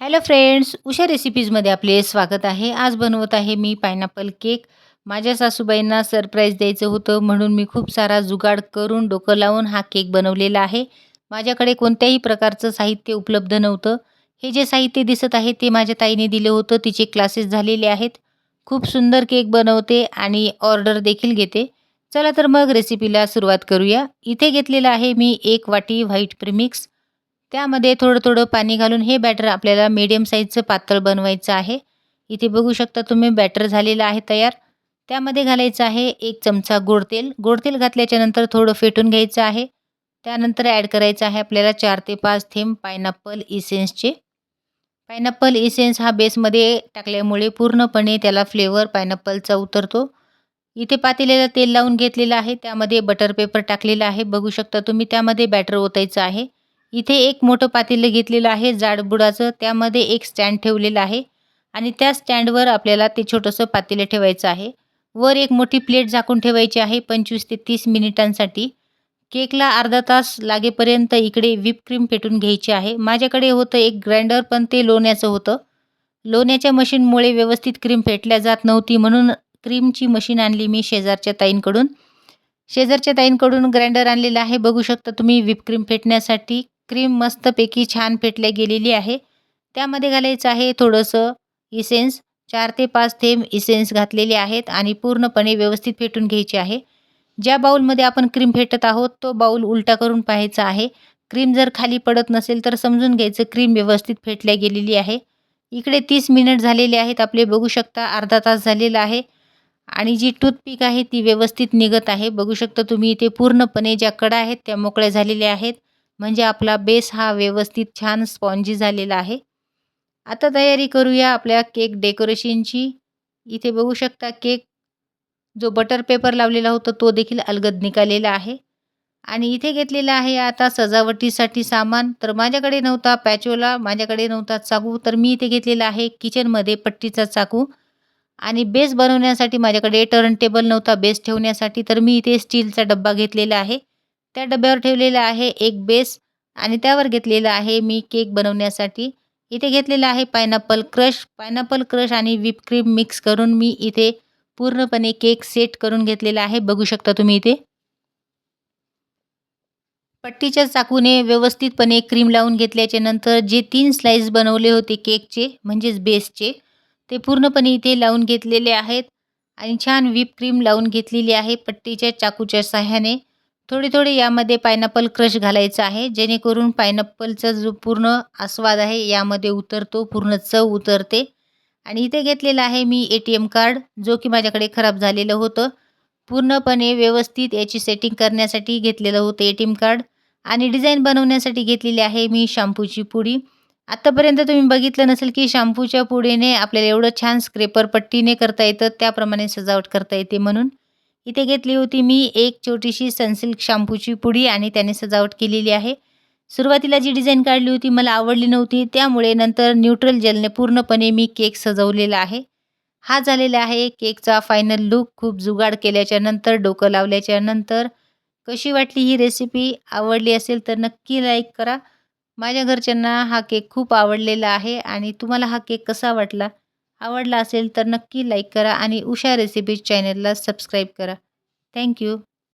Hello friends Usha रेसिपीजमध्ये आपले स्वागत आहे. आज बनवत आहे मी पायनॅपल केक माझ्या सासूबाईंना सरप्राईज द्यायचं होतं म्हणून मी खूप सारा जुगाड करून डोकं लावून हा केक बनवलेला आहे. माझ्याकडे कोणत्याही प्रकारचं साहित्य उपलब्ध नव्हतं. हे जे साहित्य दिसत आहे ते माझ्या ताईने दिलं होतं. तिचे क्लासेस झालेले आहेत. खूप सुंदर केक बनवते आणि ऑर्डर देखील घेते. चला तर मग रेसिपीला सुरुवात करूया. इथे घेतलेलं आहे मी एक वाटी व्हाईट प्रिमिक्स त्यामध्ये थोडं थोडं पाणी घालून हे बॅटर आपल्याला मीडियम साईजचं पातळ बनवायचं आहे. इथे बघू शकता तुम्ही बॅटर झालेलं आहे तयार. त्यामध्ये घालायचं आहे एक चमचा गोडतेल गोडतेल घातल्याच्यानंतर थोडं फेटून घ्यायचं आहे. त्यानंतर ॲड करायचं आहे आपल्याला चार ते पाच थेंब पायनॅपल इसेन्सचे पायनॅपल इसेन्स हा बेसमध्ये टाकल्यामुळे पूर्णपणे त्याला फ्लेवर पायनॅपलचा उतरतो. इथे पातेल्याला तेल लावून घेतलेलं आहे. त्यामध्ये बटर पेपर टाकलेला आहे. बघू शकता तुम्ही त्यामध्ये बॅटर ओतायचं आहे. इथे एक मोठं पातेलं घेतलेलं आहे जाडबुडाचं. त्यामध्ये एक स्टँड ठेवलेलं आहे आणि त्या स्टँडवर आपल्याला ते छोटंसं पातेलं ठेवायचं आहे. वर एक मोठी प्लेट झाकून ठेवायची आहे पंचवीस ते तीस मिनिटांसाठी. केकला अर्धा तास लागेपर्यंत इकडे व्हिप क्रीम पेटून घ्यायची आहे. माझ्याकडे होतं एक ग्राइंडर पण ते लोण्याचं होतं. लोण्याच्या मशीनमुळे व्यवस्थित क्रीम फेटल्या जात नव्हती म्हणून क्रीमची मशीन आणली मी शेजारच्या ताईंकडून. शेजारच्या ताईंकडून ग्राइंडर आणलेलं आहे. बघू शकता तुम्ही व्हिप क्रीम फेटण्यासाठी क्रीम मस्तपैकी छान फेटल्या गेलेली आहे. त्यामध्ये घालायचं आहे थोडंसं इसेन्स चार ते पाच थेंब इसेन्स घातलेले आहेत आणि पूर्णपणे व्यवस्थित फेटून घ्यायचे आहे. ज्या बाऊलमध्ये आपण क्रीम फेटत आहोत तो बाऊल उलटा करून पाहायचा आहे. क्रीम जर खाली पडत नसेल तर समजून घ्यायचं क्रीम व्यवस्थित फेटल्या गेलेली आहे. इकडे तीस मिनिट झालेले आहेत आपले बघू शकता अर्धा तास झालेला आहे. आणि जी टूथपिक आहे ती व्यवस्थित निघत आहे. बघू शकता तुम्ही इथे पूर्णपणे ज्या कडा आहेत त्या मोकळ्या झालेल्या आहेत. म्हणजे आपला बेस हा व्यवस्थित छान स्पॉन्जी झालेला आहे. आता तयारी करूया आपल्या केक डेकोरेशनची. इथे बघू शकता केक जो बटर पेपर लावलेला होता तो देखील अलगद निघालेला आहे. आणि इथे घेतलेला आहे आता सजावटीसाठी सामान. तर माझ्याकडे नव्हता पॅचोला माझ्याकडे नव्हता चाकू. तर मी इथे घेतलेला आहे किचनमध्ये पट्टीचा चाकू. आणि बेस बनवण्यासाठी माझ्याकडे टर्न टेबल नव्हता बेस ठेवण्यासाठी. तर मी इथे स्टीलचा डब्बा घेतलेला आहे. त्या डब्यावर ठेवलेला आहे एक बेस आणि त्यावर घेतलेला आहे मी केक बनवण्यासाठी. इथे घेतलेला आहे पायनॅपल क्रश. पायनॅपल क्रश आणि व्हिप क्रीम मिक्स करून मी इथे पूर्णपणे केक सेट करून घेतलेला आहे. बघू शकता तुम्ही इथे. पट्टीच्या चाकूने व्यवस्थितपणे क्रीम लावून घेतल्याच्या नंतर जे तीन स्लाइस बनवले होते केकचे म्हणजेच बेसचे ते पूर्णपणे इथे लावून घेतलेले आहेत. आणि छान व्हिप क्रीम लावून घेतलेली आहे पट्टीच्या चाकूच्या सहाय्याने. थोडे थोडे यामध्ये पायनॅपल क्रश घालायचं आहे. जेणेकरून पायनॅपलचा जो पूर्ण आस्वाद आहे यामध्ये उतरतो पूर्ण चव उतरते. आणि इथे घेतलेलं आहे मी ए टी एम कार्ड जो की माझ्याकडे खराब झालेलं होतं. पूर्णपणे व्यवस्थित याची सेटिंग करण्यासाठी घेतलेलं होतं ए टी एम कार्ड आणि डिझाईन बनवण्यासाठी घेतलेली आहे मी शॅम्पूची पुडी. आत्तापर्यंत तुम्ही बघितलं नसेल की शॅम्पूच्या पुडीने आपल्याला एवढं छान स्क्रेपर पट्टीने करता येतं त्याप्रमाणे सजावट करता येते म्हणून. इथे घेतली होती मी एक छोटीशी सनसिल्क शॅम्पूची पुडी आणि त्याने सजावट केलेली आहे. सुरुवातीला जी डिझाईन काढली होती मला आवडली नव्हती त्यामुळे नंतर न्यूट्रल जेलने पूर्णपणे मी केक सजवलेला आहे. हा झालेला आहे केकचा फायनल लुक खूप जुगाड केल्याच्यानंतर डोकं लावल्याच्या नंतर. कशी वाटली ही रेसिपी आवडली असेल तर नक्की लाईक करा. माझ्या घरच्यांना हा केक खूप आवडलेला आहे आणि तुम्हाला हा केक कसा वाटला? आवडला असेल तर नक्की लाईक करा आणि उषा रेसिपीज चॅनलला सबस्क्राईब करा. Thank you